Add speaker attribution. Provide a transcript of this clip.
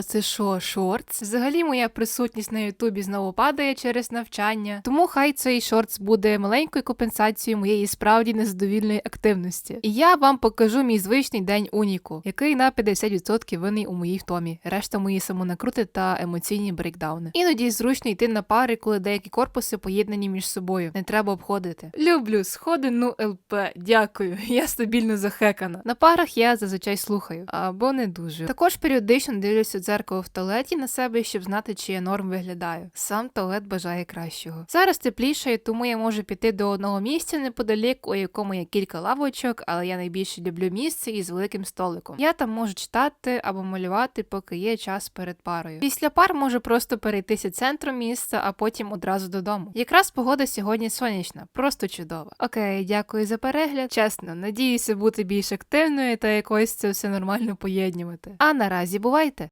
Speaker 1: Ого, це що, шортс? Взагалі моя присутність на Ютубі знову падає через навчання, тому хай цей шортс буде маленькою компенсацією моєї справді незадовільної активності. І я вам покажу мій звичний день уніку, який на 50% винний у моїй втомі. Решта мої самонакрути та емоційні брейкдауни. Іноді зручно йти на пари, коли деякі корпуси поєднані між собою. Не треба обходити. Люблю сходи, ну ЛП. Дякую. Я стабільно захекана. На парах я зазвичай слухаю, або не дуже. Також періодично дивлюся дзеркало в туалеті на себе, щоб знати, чи я норм виглядаю. Сам туалет бажає кращого. Зараз тепліше, тому я можу піти до одного місця неподалік, у якому є кілька лавочок, але я найбільше люблю місце із великим столиком. Я там можу читати або малювати, поки є час перед парою. Після пар можу просто перейтися центром міста, а потім одразу додому. Якраз погода сьогодні сонячна, просто чудова. Окей, дякую за перегляд. Чесно, надіюся бути більш активною та якось це все нормально поєднювати. А наразі бувайте!